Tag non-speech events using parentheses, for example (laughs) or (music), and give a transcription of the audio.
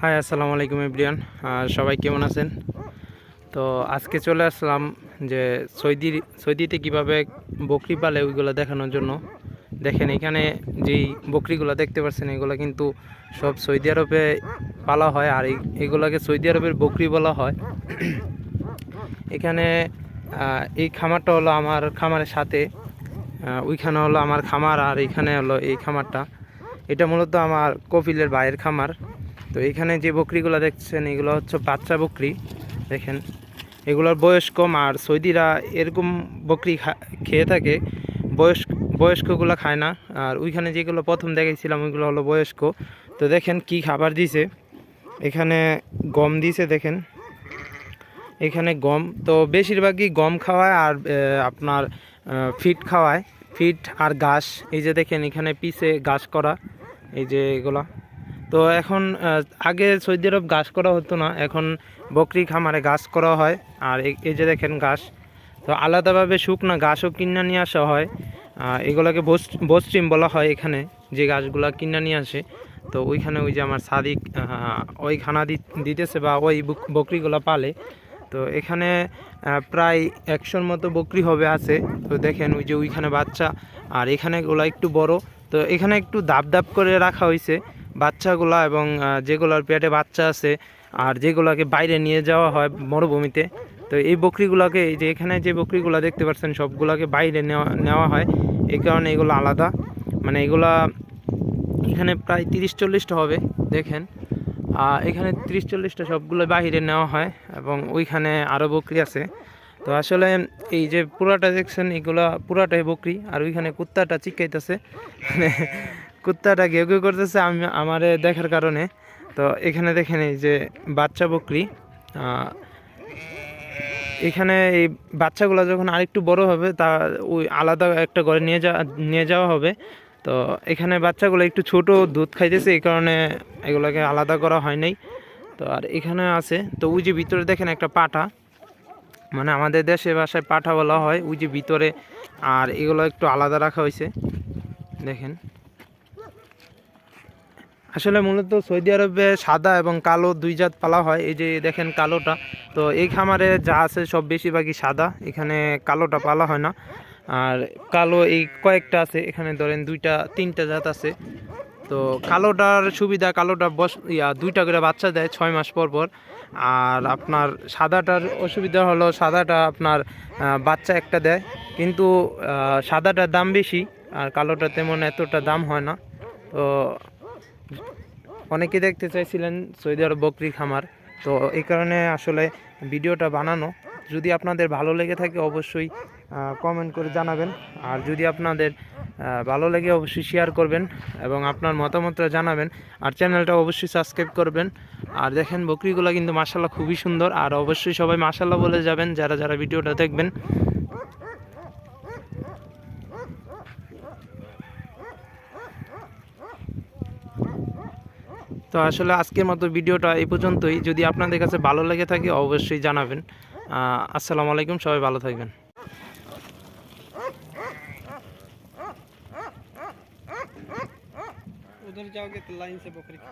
High, আসসালামু আলাইকুম everyone সবাই কেমন আছেন? তো আজকে চলে আসলাম যে সৌদি, সৌদিতে কীভাবে বকরি পালে ওইগুলো দেখানোর জন্য। দেখেন, এখানে যেই বকরিগুলো দেখতে পাচ্ছেন, এগুলো কিন্তু সব সৌদি আরবে পালা হয়, আর এগুলোকে সৌদি আরবের বকরি বলা হয়। এখানে এই খামারটা হলো আমার খামারের সাথে ওইখানে হলো আমার খামার, আর এইখানে হলো এই খামারটা। এটা মূলত আমার কপিলের ভাইয়ের খামার। তো এখানে যে বকরিগুলো দেখছেন, এগুলো হচ্ছে বাচ্চা বকরি। দেখেন, এগুলোর বয়স কম আর সৌদিরা এরকম বকরি খেয়ে থাকে, বয়স্ক, বয়স্কগুলো খায় না। আর ওইখানে যেগুলো প্রথম দেখেছিলাম ওইগুলো হলো বয়স্ক। তো দেখেন কি খাবার দিছে। এখানে গম দিছে, দেখেন। এখানে গম, তো বেশিরভাগই গম খাওয়ায় আর আপনার ফিট খাওয়ায়। ফিট আর ঘাস, এই যে দেখেন, এখানে পিছে ঘাস করা, এই যে এগুলা। তো এখন আগে সৌদি আরব ঘাস করা হতো না, এখন বকরি খামারে ঘাস করা হয়, আর এই- যে দেখেন ঘাস। তো আলাদাভাবে শুকনা ঘাসও কিনে নিয়ে আসা হয় এগুলোকে বস্ট্রিম বলা হয় এখানে, যে গাছগুলা কিনে নিয়ে আসে। তো ওইখানে ওই যে আমার সাদিক ওই খানা দিতেছে বা ওই বক- বকরিগুলা পালে। তো এখানে প্রায় একশোর মতো বকরি হবে আছে। তো দেখেন ওই যে ওইখানে বাচ্চা, আর এখানে ওগুলা একটু বড়। তো এখানে একটু দাব দাব করে রাখা হয়েছে বাচ্চাগুলা এবং যেগুলোর পেটে বাচ্চা আছে আর যেগুলোকে বাইরে নিয়ে যাওয়া হয় মরুভূমিতে, তো এই বকরিগুলোকে, এই যে এখানে যে বকরিগুলো দেখতে পাচ্ছেন, সবগুলোকে বাইরে নেওয়া নেওয়া হয়। এই কারণে এগুলো আলাদা। মানে এগুলা এখানে প্রায় তিরিশ চল্লিশটা হবে, দেখেন। এখানে তিরিশ চল্লিশটা সবগুলো বাইরে নেওয়া হয় এবং ওইখানে আরও বকরি আছে। তো আসলে এই যে পুরাটা দেখছেন, এগুলা পুরাটাই বকরি। আর ওইখানে কুত্তাটা চিকাইতেছে (laughs) কুত্তাটা ঘেউ ঘেউ করতেছে, আমি, আমারে দেখার কারণে। তো এখানে দেখেন এই যে বাচ্চা বকরি এখানে এই বাচ্চাগুলো যখন আরেকটু বড় হবে, তা ওই আলাদা একটা ঘরে নিয়ে যাওয়া নিয়ে যাওয়া হবে। তো এখানে বাচ্চাগুলো একটু ছোট, দুধ খাইতেছে, এই কারণে এগুলোকে আলাদা করা হয় নাই। তো আর এখানে আছে। তো ওই যে ভিতরে দেখেন একটা পাঠা মানে আমাদের দেশে ভাষায় পাঠা বলা হয়। ওই যে ভিতরে আর এগুলো একটু আলাদা রাখা হয়েছে। দেখেন। আসলে মূলত সৌদি আরবে সাদা এবং কালো দুই জাত পালা হয়। এই যে দেখেন কালোটা। তো এই খামারে যা আছে সব বেশিরভাগই সাদা। এখানে কালোটা পালা হয় না। আর কালো এই কয়েকটা আছে। এখানে ধরেন দুইটা, তিনটা জাত আছে। তো কালোটার সুবিধা, কালোটা বস ইয়া, দুইটা করে বাচ্চা দেয় ছয় মাস পর পর। আর আপনার সাদাটার অসুবিধা হলো সাদাটা আপনার বাচ্চা একটা দেয়। কিন্তু সাদাটার দাম বেশি। আর কালোটা তেমন এতটা দাম হয় না। তো অনেকে দেখতে চাইছিলেন সৌদি আরব বকরি খামার। তো এই কারণে আসলে ভিডিওটা বানানো। যদি আপনাদের ভালো লেগে থাকে অবশ্যই কমেন্ট করে জানাবেন। আর যদি আপনাদের ভালো লেগে অবশ্যই শেয়ার করবেন এবং আপনার মতামতটা জানাবেন। আর চ্যানেলটা অবশ্যই সাবস্ক্রাইব করবেন। আর দেখেন, বকরিগুলো কিন্তু মাসাল্লাহ খুবই সুন্দর। আর অবশ্যই সবাই মাসাল্লাহ বলে যাবেন, যারা যারা ভিডিওটা দেখবেন। তো আসলে আজকের মতো ভিডিওটা এই পর্যন্তই যদি আপনাদের কাছে ভালো লেগে থাকে অবশ্যই জানাবেন আহ, আসসালামু আলাইকুম সবাই ভালো থাকবেন उधर जाओगे तो लाइन से बकरी खा